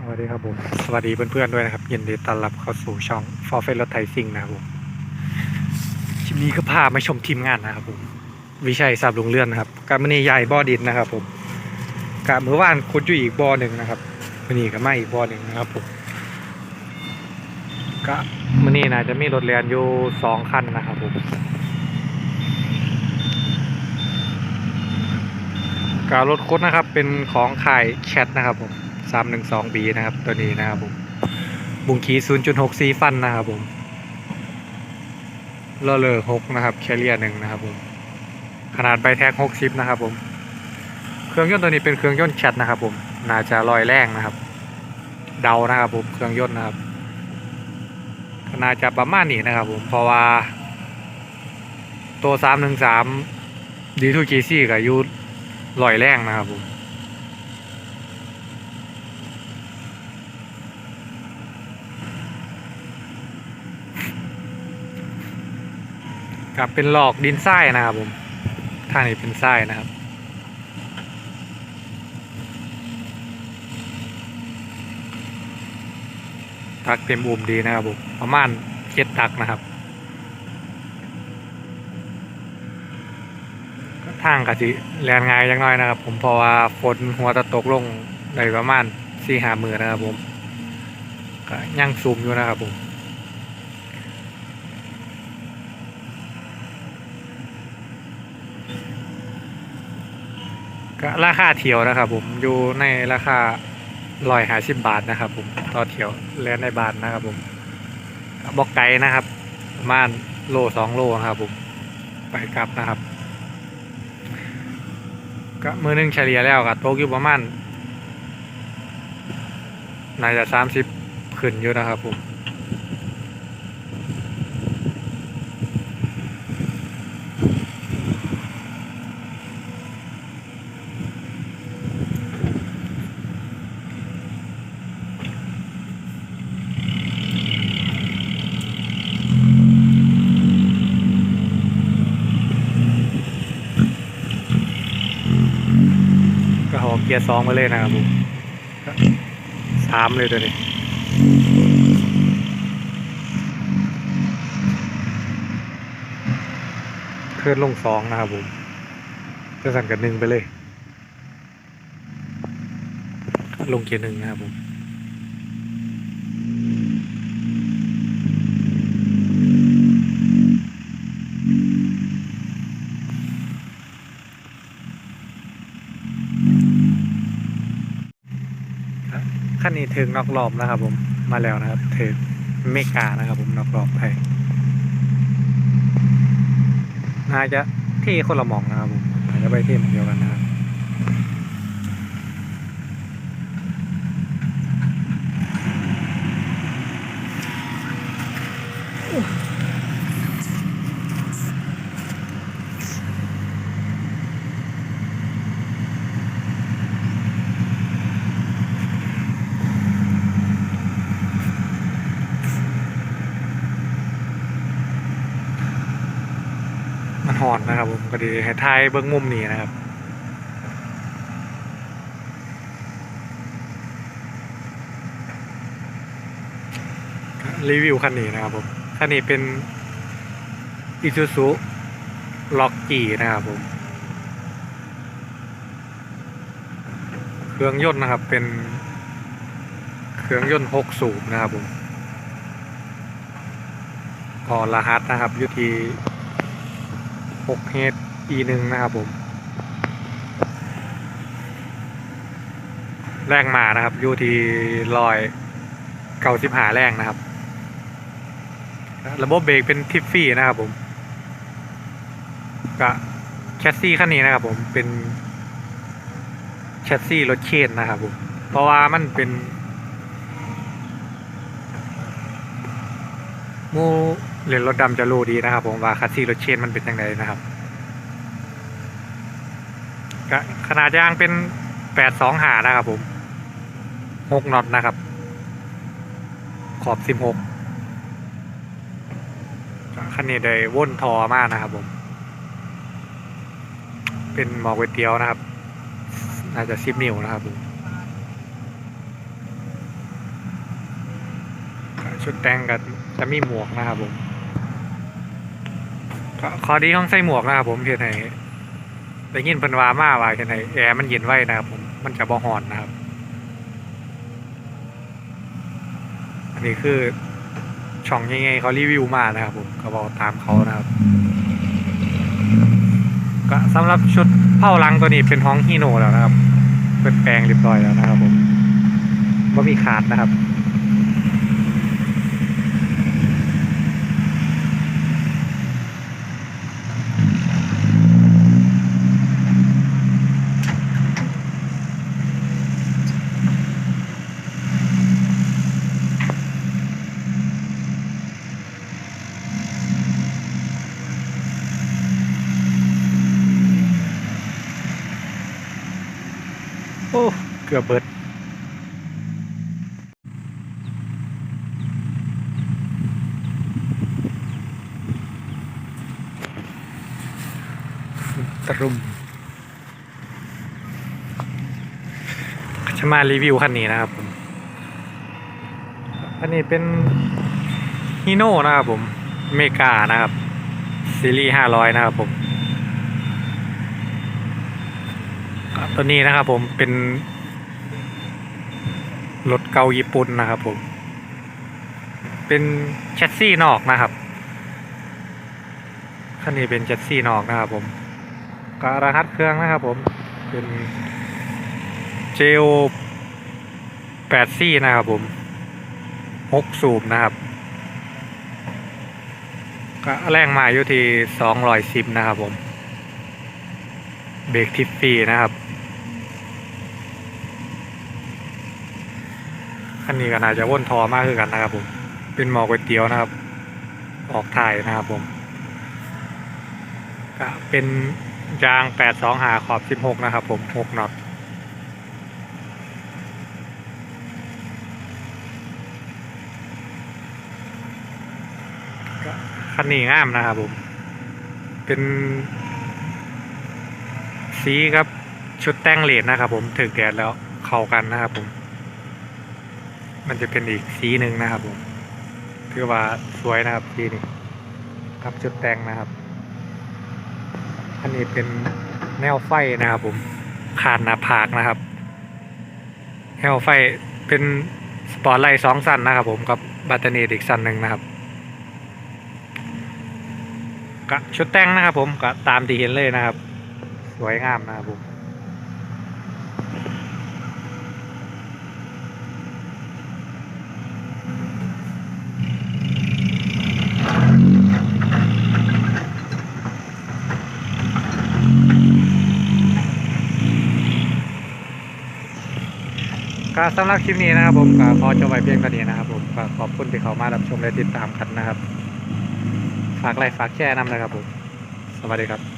สวัสดีครับผม สวัสดีเพื่อนๆด้วยนะครับ ยินดีต้อนรับเข้าสู่ช่อง For f a c e รถไทยซิ่งนะครับผมคลิปนี้ก็พามาชมทีมงานนะครับผมวิชัยสับลงเลื่อนนะครับกับมันนี่ใหญ่บ่อดินนะครับ ผมกับเมื่อวานคุดอยู่อีกบ่อหนึ่งนะครับมันนี่ก็มาอีกบ่อหนึ่งนะครับผมก็มันนี่นะจะมีรถเรียนอยู่สองคันนะครับผมการรถคุดนะครับ เป็นของขายแคทนะครับผม สามหนึ่งสองบีนะครับ ตัวนี้นะครับผมบุงคีศูนย์จุดหกซีฟันนะครับผมลอเลอหกนะครับแคเรียหนึ่งนะครับผมขนาดใบแท็ก60 นะครับผม เครื่องยนต์ตัวนี้เป็นเครื่องยนต์แคทนะครับผมน่าจะลอยแรงนะครับ เดานะครับผมเครื่องยนต์นะครับน่าจะประมาณนี้นะครับผมเพราะว่า ตัว313 D2GC กับยูลอยแรงนะครับผม กับเป็นหลอกดินทรายนะครับผมท่านี้เป็นทรายนะครับตักเต็มอุ่มดีนะครับผมประมาณเจ็ดตักนะครับทางกะสิแลนง่ายจังน้อยนะครับ ผมเพราะว่าฝนหัวตะตกลงในประมาณสี่หามือนะครับผมก็ยังซูมอยู่นะครับผม ก็ราคาเที่ยวนะครับ ผมอยู่ในราคาร้อยหาสิบบาทนะครับ ผมต่อเที่ยวแลนในบาทนะครับ ผมก็บอกไกลนะครับประมาณโลสองโลนะครับ ผมไปกลับนะครับ ก็มือหนึงเฉลี่ยแล้วก็ตกอยู่ประมาณน่าจะสามสิบขึ้นอยู่นะครับผม เกียร์สองไปเลยนะครับผมสามเลยตัวนี้เคลื่อนลงสองนะครับผมจะสั่นกันหนึ่งไปเลย ลงเกียร์หนึ่งนะครับผม นี่ถึงนอกรอบนะครับ ผมมาแล้วนะครับถึงเมกานะครับ ผมนอกรอบไทยน่าจะที่คนละมองนะครับผมอาจจะไปที่หมองเดียวกันนะครับ อนนะครับผมก็ดีให้ทายเบิ้องมุมนี้นะครับรีวิวคันนี้นะครับผมคันนี้เป็น Isuzu ล็อกกี้นะครับผม เครื่องยนต์นะครับเป็น เครื่องยนต์หกสูบนะครับผมพอรหัสนะครับอยู่ที่ 6 h e 1 นะครับผม แรงมานะครับอยู่ที่ลอยเก้าสิบหาแรงนะครับ ระบบเบรกเป็นทิฟฟี่นะครับผมกับแชสซี่คันนี้นะครับผมเป็นแชสซี่รถเคนนะครับผมเพราะว่ามันเป็นมู เรียนรถดำจะรู้ดีนะครับ ผมว่าคัสซี่รถเชนมันเป็นยังไงนะครับขนาดยางเป็นแปดสองหานะครับผมหกน็อตนะครับ ขอบสิบหกคันนี้ได้ว่นทอมากนะครับผม เป็นหมอกก๋วเตียวนะครับ น่าจะสิบนิ้วนะครับผมชุดแต่งก็จะมีหมวกนะครับผม ข้อดีของใส่หมวกนะครับผมเพียงให้ได้ยินเพิ่นว่ามาว่าเพียงให้แอร์มันเย็นไว้นะครับผมมันจะบ่ร้อนนะครับ อันนี้คือช่องยังไงเขารีวิวมานะครับผมก็บอกตามเขานะครับก็สำหรับชุดเผ้าลังตัวนี้เป็นห้องฮีโน่แล้วนะครับ เป็นแปลงเรียบร้อยแล้วนะครับผมว่ามีขาดนะครับ โอ้เกือบเบิดตรุมจะมารีวิวคันนี้นะครับผมอันนี้เป็นฮีโน่นะครับผมเมกานะครับ ซีรีส์ห้าร้อยนะครับผมตัวนี้นะครับผมเป็น รถเก่าญี่ปุ่นนะครับผม เป็นแชสซี่นอกนะครับคันนี้เป็นแชสซี่นอกนะครับผมก็รหัสเครื่องนะครับผม เป็นเจลแปดซี่นะครับผมหกสูบนะครับก็แรงมาอยู่ที่สองร้อยสิบนะครับผม เบรกทิปฟรีนะครับ คันนี้ก็น่าจะว่นทอมากคือกันนะครับผม เป็นหมอก๋วยเตี๋ยวนะครับ ออกถ่ายนะครับผมก็เป็นยางแปดสองหาขอบสิบหกนะครับผมหกน็อตก็คันนี้งามนะครับผม เป็นสีครับชุดแต่งเลดนะครับผมถึกแดดแล้วเข้ากันนะครับผม มันจะเป็นอีกสีหนึ่งนะครับผมถือว่าสวยนะครับสีนี้ครับชุดแต่งนะครับ อันนี้เป็นแนวไฟนะครับผมคานหน้าผากนะครับ แนวไฟเป็นสปอร์ตไลท์สองสั้นนะครับ ผมกับบัตเตอร์เนตอีกสั้นหนึ่งนะครับก็ชุดแต่งนะครับผมก็ตามที่เห็นเลยนะครับ สวยงามนะครับผม ก็สำหรับคลิปนี้นะครับผมก็ขอจบไว้เพียงเท่านี้นะครับผมก็ขอบคุณที่เขามารับชมและติดตามกันนะครับ ฝากไลค์ฝากแชร์นำนะครับผม สวัสดีครับ